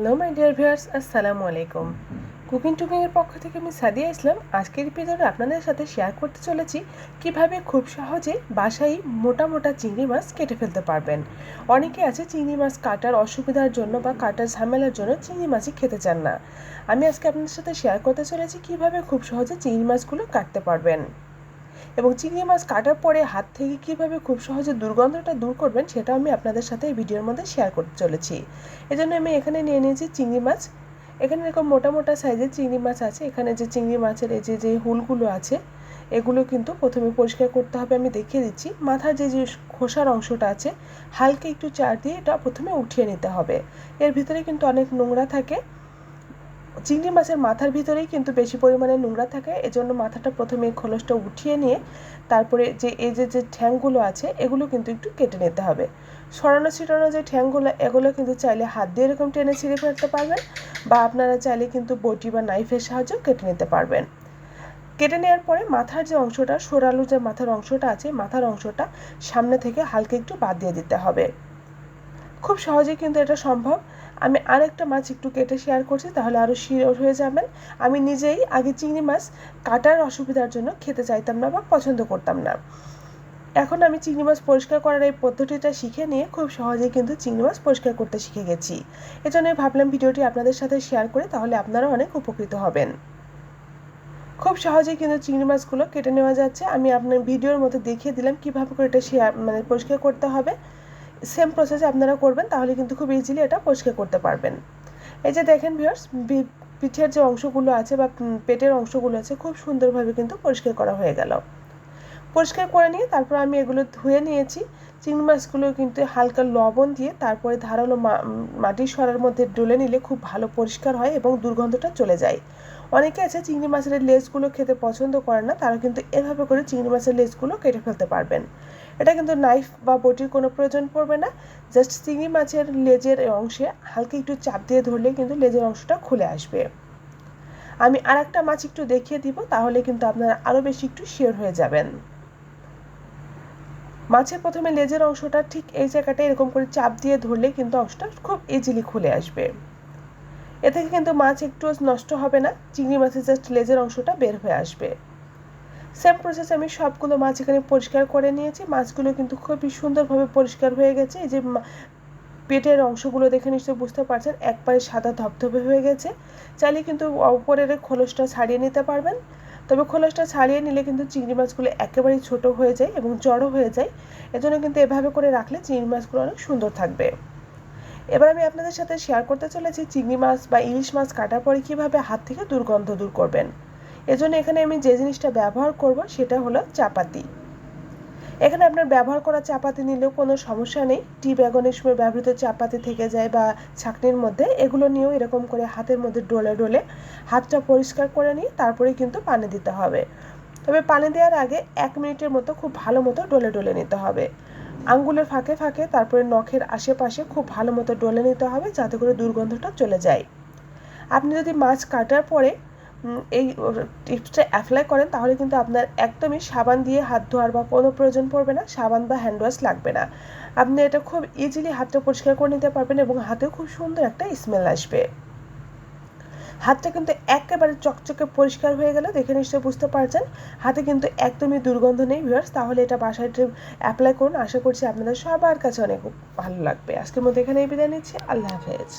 Hello my dear viewers আসসালামু আলাইকুম cooking টুকিংয়ের পক্ষ থেকে আমি সাদিয়া ইসলাম। আজকের এপিসোডে আপনাদের সাথে শেয়ার করতে চলেছি কীভাবে খুব সহজে বাসায় মোটা মোটা চিংড়ি মাছ কেটে ফেলতে পারবেন। অনেকে আছে চিংড়ি মাছ কাটার অসুবিধার জন্য বা কাটার ঝামেলার জন্য চিংড়ি মাছই খেতে চান না। আমি আজকে আপনাদের সাথে শেয়ার করতে চলেছি কীভাবে খুব সহজে চিংড়ি মাছগুলো কাটতে পারবেন। এবং চিংড়ি মাছ কাটার পরে হাত থেকে কীভাবে খুব সহজে দুর্গন্ধটা দূর করবেন সেটা আমি আপনাদের সাথে এই ভিডিওর মধ্যে শেয়ার করতে চলেছি। এজন্য আমি এখানে নিয়ে নিয়েছি চিংড়ি মাছ। এখানে এরকম মোটা মোটা সাইজের চিংড়ি মাছ আছে। এখানে যে চিংড়ি মাছের এই যে যে হুলগুলো আছে, এগুলো কিন্তু প্রথমে পরিষ্কার করতে হবে আমি দেখিয়ে দিচ্ছি। মাথার যে যে খোসার অংশটা আছে, হালকা একটু চার দিয়ে এটা প্রথমে উঠিয়ে নিতে হবে। এর ভিতরে কিন্তু অনেক নোংরা থাকে। চিংড়ি মাছের মাথার ভিতরেই কিন্তু বেশি পরিমাণে নোংরা থাকে, এজন্য মাথাটা প্রথমে খোলসটা উঠিয়ে নিয়ে তারপরে যে, এই যে যে ঠ্যাংগুলো আছে, এগুলো কিন্তু একটু কেটে নিতে হবে। সরানো ছিটানো যে ঠ্যাংগুলো, এগুলো কিন্তু চাইলে হাত দিয়ে এরকম টেনে ছিঁড়ে ফেলতে পারবেন বা আপনারা চাইলে কিন্তু বটি বা নাইফের সাহায্যেও কেটে নিতে পারবেন। কেটে নেওয়ার পরে মাথার যে অংশটা, সরালু যে মাথার অংশটা আছে, মাথার অংশটা সামনে থেকে হালকা একটু বাদ দিয়ে দিতে হবে। খুব সহজেই কিন্তু এটা সম্ভব। আমি আরেকটা মাছ একটু কেটে শেয়ার করছি, তাহলে আরও শিওর হয়ে যাবেন। আমি নিজেই আগে চিংড়ি মাছ কাটার অসুবিধার জন্য খেতে চাইতাম না বা পছন্দ করতাম না। এখন আমি চিংড়ি মাছ পরিষ্কার করার এই পদ্ধতিটা শিখে নিয়ে খুব সহজেই কিন্তু চিংড়ি মাছ পরিষ্কার করতে শিখে গেছি। এজন্যই ভাবলাম ভিডিওটি আপনাদের সাথে শেয়ার করে তাহলে আপনারা অনেক উপকৃত হবেন। খুব সহজেই কিন্তু চিংড়ি মাছগুলো কেটে নেওয়া যাচ্ছে। আমি আপনার ভিডিওর মধ্যে দেখিয়ে দিলাম কীভাবে করে এটা শেয়ার মানে পরিষ্কার করতে হবে। সেম প্রসেসে আপনারা করবেন, তাহলে কিন্তু খুব ইজিলি এটা পরিষ্কার করতে পারবেন। এই যে দেখেন ভিউয়ার্স পিঠের যে অংশগুলো আছে বা পেটের অংশগুলো আছে, খুব সুন্দরভাবে কিন্তু পরিষ্কার করা হয়ে গেল। পরিষ্কার করে নিয়ে তারপর আমি এগুলো ধুয়ে নিয়েছি। চিংড়ি মাছগুলো কিন্তু হালকা লবণ দিয়ে তারপরে ধারালো মাটির সরার মধ্যে ডলে নিলে খুব ভালো পরিষ্কার হয় এবং দুর্গন্ধটা চলে যায়। অনেকে আছে চিংড়ি মাছের লেজগুলো খেতে পছন্দ করে না, তারা কিন্তু এভাবে করে চিংড়ি মাছের লেজগুলো কেটে ফেলতে পারবেন। এটা কিন্তু নাইফ বা বটির কোনো প্রয়োজন পড়বে না। জাস্ট চিংড়ি মাছের লেজের অংশে হালকা একটু চাপ দিয়ে ধরলে কিন্তু লেজের অংশটা খুলে আসবে। আমি আর একটা মাছ একটু দেখিয়ে দিব, তাহলে কিন্তু আপনারা আরও বেশি একটু শিওর হয়ে যাবেন। মাছের প্রথমে লেজের অংশটা ঠিক এই জায়গাটা এরকম করে চাপ দিয়ে ধরলে কিন্তু অংশটা খুব ইজিলি খুলে আসবে। এ থেকে কিন্তু মাছ একটু নষ্ট হবে না, চিংড়ি মাছের জাস্ট লেজের অংশটা বের হয়ে আসবে। সেম প্রসেস আমি সবগুলো মাছ এখানে পরিষ্কার করে নিয়েছি। মাছগুলো কিন্তু খুবই সুন্দরভাবে পরিষ্কার হয়ে গেছে। এই যে পেটের অংশগুলো দেখে নিশ্চয়ই বুঝতে পারছেন, একবারে সাদা ধপধপে হয়ে গেছে। চাইলে কিন্তু উপরের খোলসটা ছাড়িয়ে নিতে পারবেন। তবে খোলসটা ছাড়িয়ে নিলে কিন্তু চিংড়ি মাছগুলো একেবারেই ছোট হয়ে যায় এবং জড়ো হয়ে যায়। এজন্য কিন্তু এভাবে করে রাখলে চিংড়ি মাছগুলো অনেক সুন্দর থাকবে। এবার আমি আপনাদের সাথে শেয়ার করতে চলেছি চিংড়ি মাছ বা ইলিশ মাছ কাটার পরে কীভাবে হাত থেকে দুর্গন্ধ দূর করবেন। এজন্য এখানে আমি যে জিনিসটা ব্যবহার করব সেটা হলো চাপাতি। এখানে আপনার ব্যবহার করা চাপাতি নিলেও কোনো সমস্যা নেই। টি ব্যাগনের সময় ব্যবহৃত চাপাতি থেকে যায় বা ছাকনির মধ্যে, এগুলো নিয়েও এরকম করে হাতের মধ্যে ডলে ডলে হাতটা পরিষ্কার করে নিয়ে তারপরে কিন্তু পানি দিতে হবে। তবে পানি দেওয়ার আগে এক মিনিটের মতো খুব ভালো মতো ডলে ডলে নিতে হবে। আঙ্গুলের ফাঁকে ফাঁকে তারপরে নখের আশেপাশে খুব ভালো মতো ডলে নিতে হবে যাতে করে দুর্গন্ধটা চলে যায়। আপনি যদি মাছ কাটার পরে এই টিপসটা অ্যাপ্লাই করেন, তাহলে কিন্তু আপনার একদমই সাবান দিয়ে হাত ধোয়ার বা কোনো প্রয়োজন পড়বে না, সাবান বা হ্যান্ড ওয়াশ লাগবে না। আপনি এটা খুব ইজিলি হাতটা পরিষ্কার করে নিতে পারবেন এবং হাতেও খুব সুন্দর একটা স্মেল আসবে। হাতটা কিন্তু একেবারে চকচকে পরিষ্কার হয়ে গেল, দেখে নিশ্চয়ই বুঝতে পারছেন। হাতে কিন্তু একদমই দুর্গন্ধ নেই ভিউয়ার্স তাহলে এটা বাসায় অ্যাপ্লাই করুন। আশা করছি আপনাদের সবার কাছে অনেক ভালো লাগবে। আজকের মধ্যে এখানেই বিদায় নিচ্ছি, আল্লাহ হাফেজ।